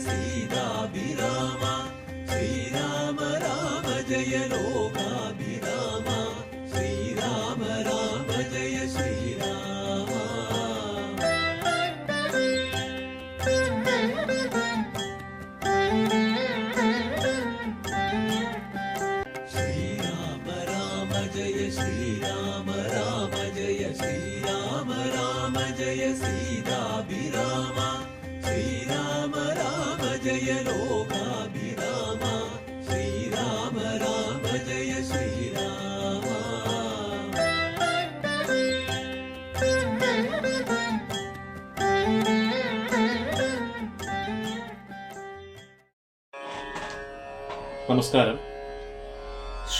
ജയ സീതാഭിരാമ ശ്രീരാമ രാമ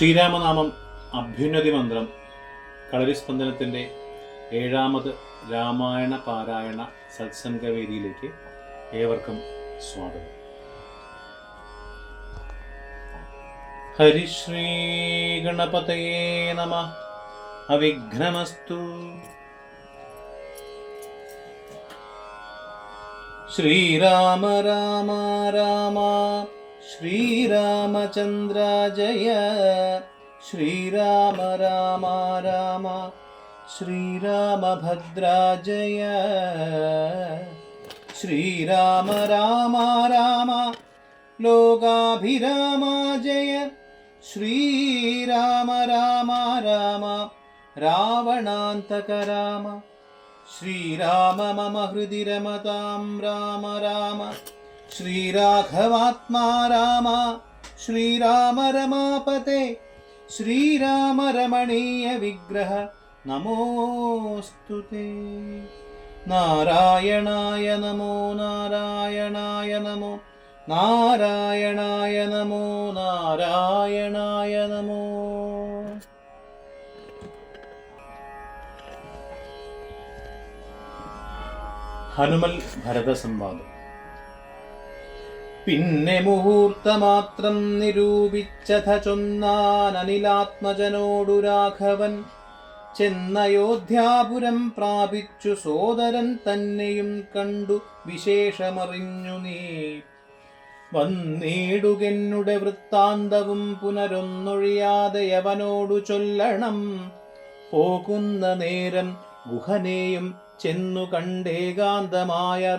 ശ്രീരാമനാമം അഭ്യുന്നതി മന്ത്രം കളരിസ്പന്ദനത്തിന്റെ ഏഴാമത് രാമായണ പാരായണ സത്സംഗവേദിയിലേക്ക് ഏവർക്കും സ്വാഗതം. ഹരിശ്രീ ഗണപതയേ നമ. അവിഘ്നമസ്തു. ശ്രീരാമ രാമ രാമ. श्रीरामचन्द्र जय श्रीराम राम राम श्रीरामभद्रा जय श्रीराम राम राम लोगाभिरामा जय श्रीराम राम राम रावणान्तक राम श्रीराम मम हृदि रमतां राम राम। രാമ ശ്രീരാമ രമാപത്തെ ശ്രീരാമ രമണീയ വിഗ്രഹ നമോസ്തു നാരായണായ നമോ നാരായണായ നമോ നാരായണായ നമോ നാരായണായ നമോ. ഹനുമൽ ഭരത സംവാദം പിന്നെ മുഹൂർത്തമാത്രം നിരൂപിച്ചഥ ചൊന്നാനനിലാത്മജനോടു രാഘവൻ ചെന്നയോധ്യാപുരം പ്രാപിച്ചു സോദരൻ തന്നെയും കണ്ടു വിശേഷമറിഞ്ഞു നീ. വന്നീടുകെന്നുടെ വൃത്താന്തവും പുനരൊന്നൊഴിയാതെ അവനോടു ചൊല്ലണം. പോകുന്ന നേരം ഗുഹനെയും ചെന്നു കണ്ടേകാന്തമായ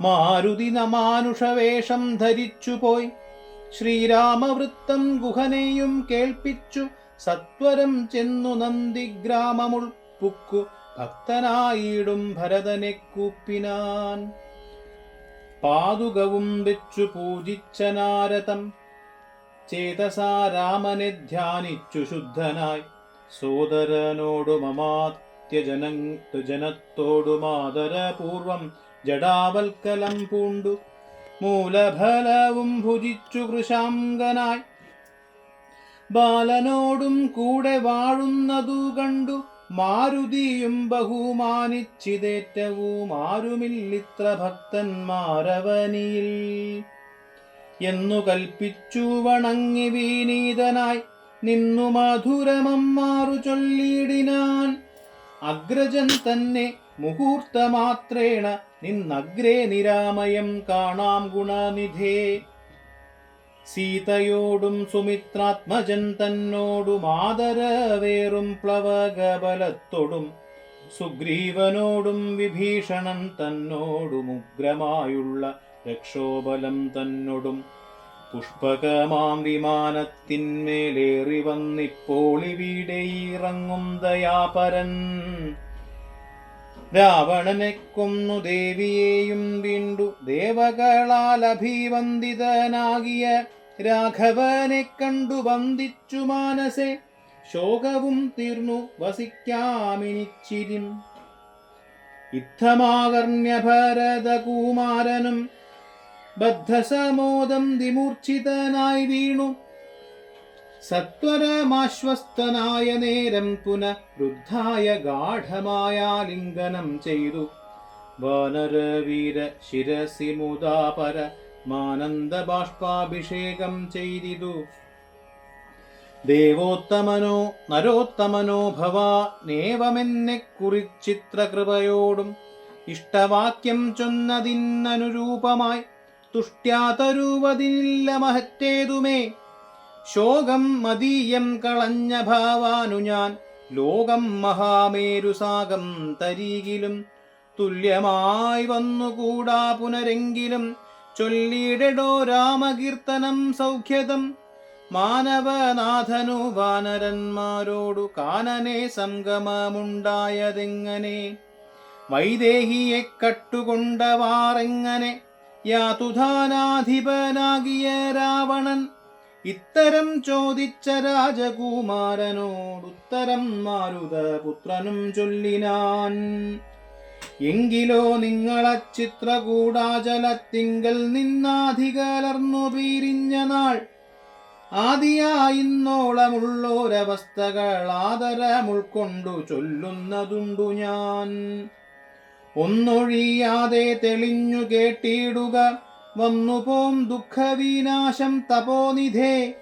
മാരുതി നമാനുഷവേഷം ധരിച്ചുപോയി. ശ്രീരാമവൃത്തം ഗുഹനെയും കേൾപ്പിച്ചു. സത്വരം ചെന്നു നന്ദിഗ്രാമമുൾപ്പുക്കു ഭക്തനായിടും ഭരതനെ കൂപ്പിനാൻ. പാതുകവും വെച്ചു പൂജിച്ച നാരദം. ചേതസാ രാമനെ ധ്യാനിച്ചു ശുദ്ധനായി. സോദരനോടു മമാത്യജന ജടാവൽക്കലം പൂണ്ടു. മൂലഫലവും ഭുജിച്ചു കൃശാംഗനായി. ബാലനോടും കൂടെ വാഴുന്നതു കണ്ടു. മാരുതിയും ബഹുമാനിച്ചിതേറ്റവും ആരുമില്ലിത്ര ഭക്തന്മാരവനിയിൽ. എന്നു കൽപ്പിച്ചു വണങ്ങി വിനീതനായി നിന്നു മധുരമമ്മാറു ചൊല്ലിയിടിനാൻ. അഗ്രജൻ തന്നെ മുഹൂർത്തമാത്രേണ നിന്നഗ്രേ നിരാമയം കാണാം ഗുണനിധേ. സീതയോടും സുമിത്രാത്മജൻ തന്നോടും ആദരവേറും പ്ലവകബലത്തോടും. സുഗ്രീവനോടും വിഭീഷണൻ തന്നോടും ഉഗ്രമായുള്ള രക്ഷോബലം തന്നോടും. പുഷ്പകമാം വിമാനത്തിന്മേലേറി ഇവിടെ ഇറങ്ങും ദയാപരൻ. രാവണനെ കൊന്നു ദേവിയെയും വീണ്ടു. ദേവകളാൽ അഭിവന്ദിതനാകിയ രാഘവനെ കണ്ടു വന്ദിച്ചു മാനസെ. ശോകവും തീർന്നു വസിക്കാമിനിച്ചിരിം ഇത്തമാകർണ്യ ഭരതകുമാരനും ബദ്ധസമോദം വിമൂർച്ഛിതനായി വീണു. സത്വരമാശ്വസ്തനായ നേരം പുന വൃദ്ധായ ഗാഠമായാലിംഗനം ചെയ്തു. വാനരവീര ശിരസി മുദാപര മാനന്ദ ബാഷ്പാഭിഷേകം ചെയ്തിതു. ദേവോത്തമനോ നരോത്തമനോ ഭവാനേവമെന്നെ കുറിച്ചിത്രകൃപയോടും ഇഷ്ടവാക്യം ചൊന്നതിന്നനുരൂപമായി തുഷ്ട്യാതരൂപതില്ല മഹറ്റേതുമേ ശോകം മതീയം കളഞ്ഞ ഭാവാനു ഞാൻ. ലോകം മഹാമേരുസാഗം തരീകിലും തുല്യമായി വന്നുകൂടാ പുനരെങ്കിലും. ചൊല്ലിയിടോ രാമകീർത്തനം സൗഖ്യതം. മാനവനാഥനു വാനരന്മാരോടു കാനനെ സംഗമമുണ്ടായതെങ്ങനെ? വൈദേഹിയെ കട്ടുകൊണ്ടവാറെങ്ങനെ? യാതുധാനാധിപനാകിയ രാവണൻ ഇത്തരം ചോദിച്ച രാജകുമാരനോടുത്തരം മാരുതപുത്രനും ചൊല്ലിനാൻ. എങ്കിലോ നിങ്ങളെ ചിത്രകൂടാചലത്തിങ്കൽ നിന്നാധികലർന്നു പീരിഞ്ഞ നാൾ. ആദിയായിന്നോളമുള്ളോരവസ്ഥകൾ ആദരമുൾക്കൊണ്ടു ചൊല്ലുന്നതുണ്ടു ഞാൻ. ഒന്നൊഴിയാതെ തെളിഞ്ഞു കേട്ടിടുക വന്നുപോം ദുഃഖവിനാശം തപോനിധേ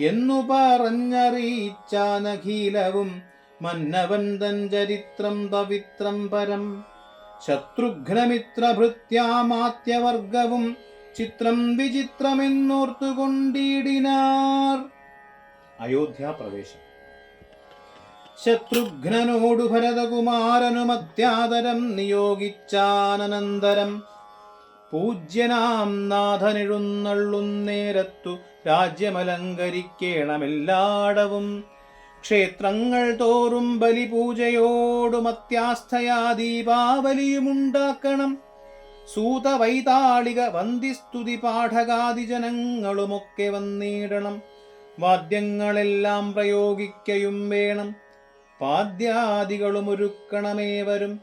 എന്നു പറഞ്ഞറിയിച്ചാനഖീലവും മന്നവൻ തൻ ചരിത്രം പവിത്രം പരം. ശത്രുഘ്നമിത്രഭൃത്യാമാത്യവർഗവും ചിത്രം വിചിത്രമെന്നോർത്തുകൊണ്ടിടിനാർ. അയോധ്യാപ്രവേശം ശത്രുഘ്നനോടു ഭരതകുമാരനുമത്യാദരം നിയോഗിച്ചാനന്തരം പൂജ്യനാം നാഥനെഴുന്നള്ളുന്നേരത്തു രാജ്യമലങ്കരിക്കേണമെല്ലാടവും. ക്ഷേത്രങ്ങൾ തോറും ബലിപൂജയോടും അത്യാസ്ഥയാ ദീപാവലിയുമുണ്ടാക്കണം സൂതവൈതാളിക വന്ദിസ്തുതി പാഠകാദിജനങ്ങളുമൊക്കെ വന്നിടണം. വാദ്യങ്ങളെല്ലാം പ്രയോഗിക്കയും വേണം. പാദ്യാദികളും ഒരുക്കണമേവരും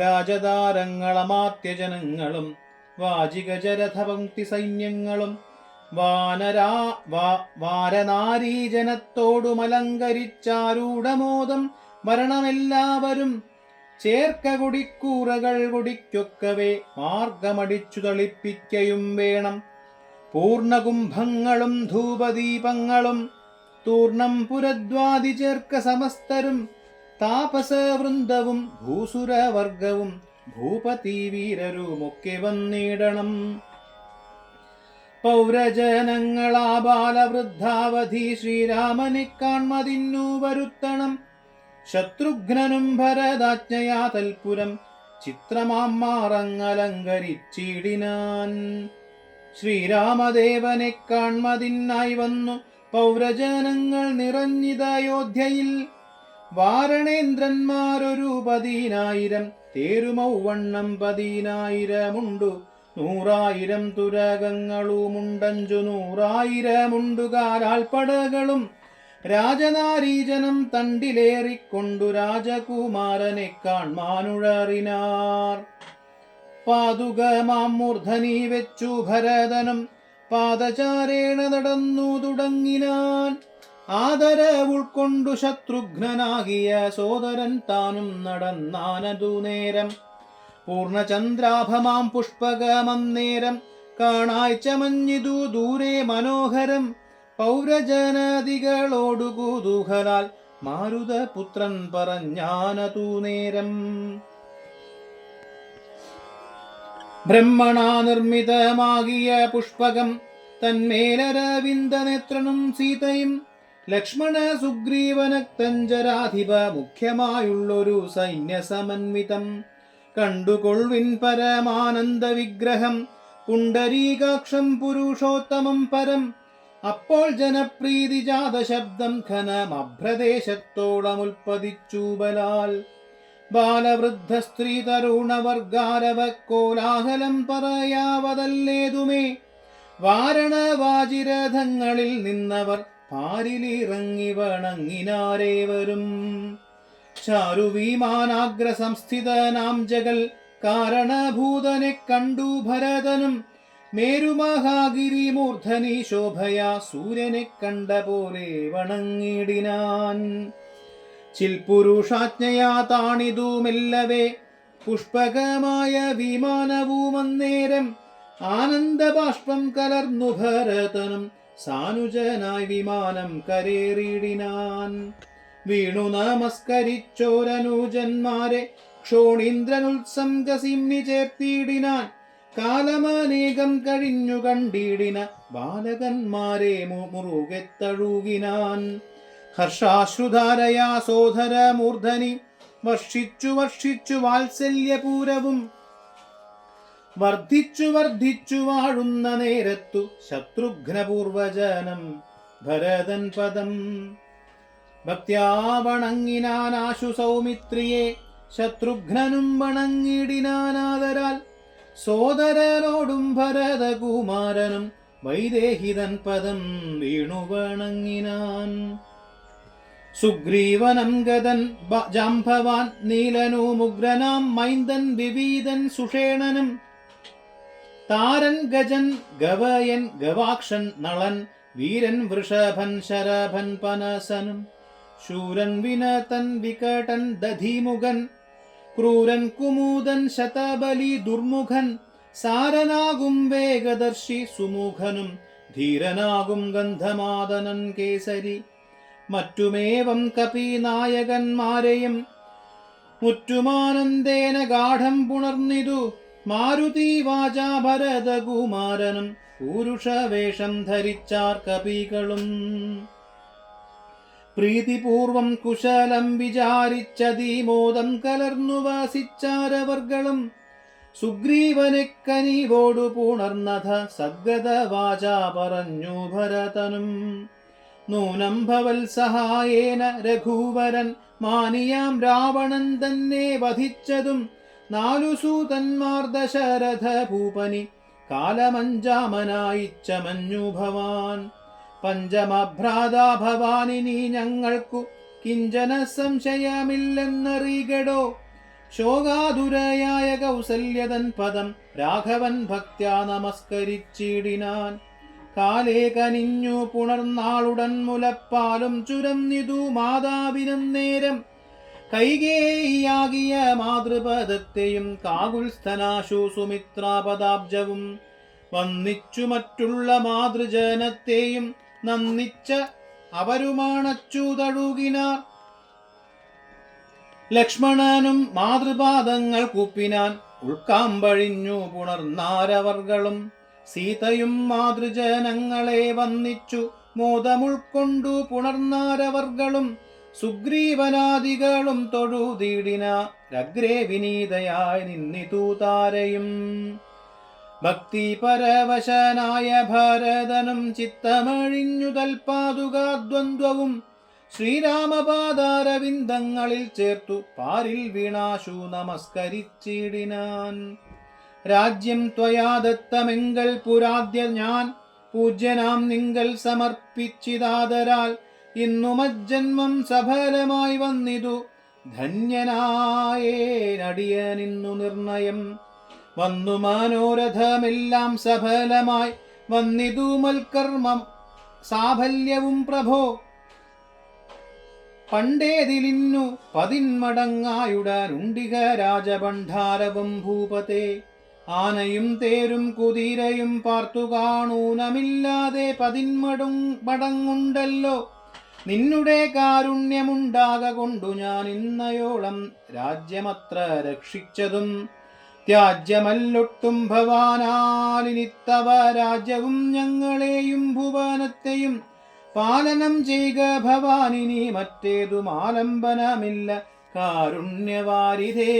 രാജതാരങ്ങളമാത്യജനങ്ങളും വാചിക ജരഥപങ്ക്തി സൈന്യങ്ങളും വാനരാ വാ വാരനാരീജനത്തോടുമലങ്കരിച്ചാരൂഢമോദം വരണമെല്ലാവരും ചേർക്ക കുടിക്കൂറകൾ കുടിക്കൊക്കവേ മാർഗമടിച്ചു തളിപ്പിക്കയും വേണം. പൂർണകുംഭങ്ങളും ധൂപദീപങ്ങളും തൂർണം പുരദ്വാതി ചേർക്ക സമസ്തരും താപസവൃന്ദവും ഭൂസുരവർഗവും ഭൂപതി വീരരുമൊക്കെ വന്നിടണം. പൗരജനങ്ങളാ ബാലവൃദ്ധാവധി ശ്രീരാമനെ കാൺമതിന്നു വരുത്തണം. ശത്രുഘ്നനും ഭരതാജ്ഞയാ തൽപുരം ചിത്രമാം മാറങ്ങലങ്കരിച്ചിടിനാൻ. ശ്രീരാമദേവനെ കാൺമതിന്നായി വന്നു പൗരജനങ്ങൾ നിറഞ്ഞിതയോധ്യയിൽ. വാരണേന്ദ്രന്മാരൊരു പതിനായിരം തേരുമൗവണ്ണം പതിനായിരമുണ്ടു. നൂറായിരം തുരകങ്ങളുമുണ്ടഞ്ചു. നൂറായിരമുണ്ടു കാലാൽപ്പടകളും രാജനാരീജനം തണ്ടിലേറിക്കൊണ്ടു രാജകുമാരനെ കാൺമാനുഴറിനാർ പാതുകമാം മൂർധനി വെച്ചു ഭരതനും. പാദചാരേണ നടന്നു തുടങ്ങിനാൻ. ആദര ഉൾക്കൊണ്ടു ശത്രുഘ്നനാകിയ സോദരൻ താനും നടന്നാനതു നേരം. പൂർണചന്ദ്രാഭമാം പുഷ്പകമന്നേരം കാണായി ചമഞ്ഞിതു ദൂരെ മനോഹരം. പൗരജനതികളോടു കുതൂഹലാൽ മാരുതപുത്രൻ പറഞ്ഞാനതു നേരം. ബ്രഹ്മണാ നിർമ്മിതമാകിയ പുഷ്പകം തന്മേലരവിന്ദനേത്രനും സീതയും ലക്ഷ്മണ സുഗ്രീവനക്തഞ്ചരാധിപ മുഖ്യമായുള്ളൊരു സൈന്യസമന്വിതം. കണ്ടുകൊൾവിൻ പരമാനന്ദ വിഗ്രഹം പുണ്ടരീകാക്ഷം പുരുഷോത്തമം പരം. അപ്പോൾ ജനപ്രീതി ജാത ശബ്ദം ഘനമഭ്രദേശത്തോളമുൽപ്പതിച്ചു ബലാൽ. ബാലവൃദ്ധ സ്ത്രീ തരുണവർഗാരവ കോലാഹലം പറയാവതല്ലേതുമേ. വാരണവാചിരഥങ്ങളിൽ നിന്നവർ പാരിലിറങ്ങി വണങ്ങിനാരേവരും. ചാരുവിമാനാഗ്ര സംസ്ഥിതനാം ജഗൽ കാരണഭൂതനെ കണ്ടു ഭരതനും. മേരുമഹാഗിരി മൂർധനി ശോഭയാ സൂര്യനെ കണ്ട പോലെ വണങ്ങിടിനാൻ ചിൽപുരുഷാജ്ഞയാ താണിതുമെല്ലവേ പുഷ്പകമായ വിമാനവും അന്നേരം ആനന്ദബാഷ്പം കലർന്നു ഭരതനും. സാനുജനായി വിമാനം കരേറിയിടിനാൻ. വീണു നമസ്കരിച്ചോരനുജന്മാരെ ക്ഷോണീന്ദ്രനുത്സംഗസിംനി ചേർത്തിയിടിനാൻ. കാലമനേകം കഴിഞ്ഞു കണ്ടിടിന ബാലകന്മാരെ മുറുകെ തഴുകിനാൻ ഹർഷാശ്രുധാരയാ സോദര മൂർധനി വർഷിച്ചു വർഷിച്ചു വാത്സല്യപൂരവും വർദ്ധിച്ചു വർദ്ധിച്ചു വാഴുന്ന നേരത്തു ശത്രുഘ്നപൂർവജനം. ഭരതൻ പദം. ഭക്ത്യാ വണങ്ങിനാനാശു സൗമിത്രിയെ ശത്രുഘ്നനും വണങ്ങിടിനാനാദരാൽ സോദരനോടും ഭരതകുമാരനും വൈദേഹിതൻ പദം വീണു വണങ്ങിനാൻ. സുഗ്രീവനം ഗതൻ ജാംഭവാൻ നീലനു മുഗ്രനാം മൈന്ദൻ വിവീതൻ സുഷേണനും താരൻ ഗജൻ ഗവയൻ ഗവാക്ഷൻ നളൻ വീരൻ വൃഷഭൻ ശരഭൻ പനസനും ശൂരൻ വിനതൻ വികടൻ ദധിമുഖൻ ക്രൂരൻ കുമൂദൻ ശതബലി ദുർമുഖൻ സാരനാകും വേഗദർശി സുമുഖനും ധീരനാകും ഗന്ധമാദനൻ കേസരി മറ്റുമേവം കപിനായകന്മാരെയും മുറ്റുമാനന്ദേന ഗാഠം പുണർന്നിതു മാരുതി വാചാ ഭരതകുമാരനും പൂരുഷവേഷം ധരിച്ചാർ കപികളും. പ്രീതിപൂർവം കുശലം വിചാരിച്ചതിമോദം കലർന്നു വാസിച്ചാരവർകളും സുഗ്രീവനെ കനിവോടു പുണർന്നഥ വാചാ പറഞ്ഞു ഭരതനും. നൂനം ഭവൽ സഹായേന രഘുവരൻ മാനിയാം രാവണൻ തന്നെ വധിച്ചതും നാലു സൂതന്മാർ ദശരഥ ഭൂപനി കാലമഞ്ചാമനായിച്ച മഞ്ഞു ഭവാൻ. പഞ്ചമഭ്രാതാ ഭവാനി നീ ഞങ്ങൾക്കു കിഞ്ചന സംശയമില്ലെന്നറികടോ ശോകാതുരയായ കൗസല്യതൻ പദം രാഘവൻ ഭക്ത്യാ നമസ്കരിച്ചിടിനാൻ. കാലേ കനിഞ്ഞു പുണർന്നാളുടൻ മുലപ്പാലും ചുരന്നിതു മാതാവിനം നേരം കൈകേയാകിയ മാതൃപദത്തെയും കാകുൽസ്ഥനാശു സുമിത്രാപദാബ്ജവും വന്നിച്ചു മറ്റുള്ള മാതൃജനത്തെയും നന്ദിച്ച അവരുമാണച്ചു തഴുകിനാർ. ലക്ഷ്മണനും മാതൃപാദങ്ങൾ കൂപ്പിനാൻ ഉൾക്കാമ്പഴിഞ്ഞു പുണർന്നാരവർകളും സീതയും മാതൃജനങ്ങളെ വന്നിച്ചു മോദമുൾക്കൊണ്ടു പുണർന്നാരവർകളും സുഗ്രീവനാദികളും തൊഴുതീടിന രഗ്രേ വിനീതയായി നിന്നിതു താരയും ഭക്തി പരവശനായ ഭരതനും ചിത്തമഴിഞ്ഞു തൽപാതുകാദ്വന്ദ്വവും ശ്രീരാമപാദാരവിന്ദങ്ങളിൽ ചേർത്തു പാരിൽ വീണാശു നമസ്കരിച്ചിടിനാൻ. രാജ്യം ത്വയാദത്തമെങ്കൽ പുരാദ്യ ഞാൻ പൂജ്യനാം നിങ്കൽ സമർപ്പിച്ചിതാതരാൽ ഇന്നു മജ്ജന്മം സഫലമായി വന്നിതു. ധന്യനായേനടിയനിന്നു നിർണയം. വന്നു മനോരഥമെല്ലാം സഫലമായി വന്നിതു മൽക്കർമ്മം. സാഫല്യവും പ്രഭോ പണ്ടേതിലിന്നു പതിന്മടങ്ങായുടാനുണ്ടിക രാജഭണ്ഡാരവും ഭൂപതേ. ആനയും തേരും കുതിരയും പാർത്തു കാണൂനമില്ലാതെ പതിന്മടും മടങ്ങുണ്ടല്ലോ. നിന്നുടെ കാരുണ്യമുണ്ടാക കൊണ്ടു ഞാൻ ഇന്നയോളം രാജ്യമത്ര രക്ഷിച്ചതും ത്യാജ്യമല്ലൊട്ടും ഭവാനാലിനിത്തവ രാജ്യവും ഞങ്ങളെയും ഭുവനത്തെയും പാലനം ചെയ്യുക ഭവാനിനി മറ്റേതും ആലംബനമില്ല. കാരുണ്യവാരിധേ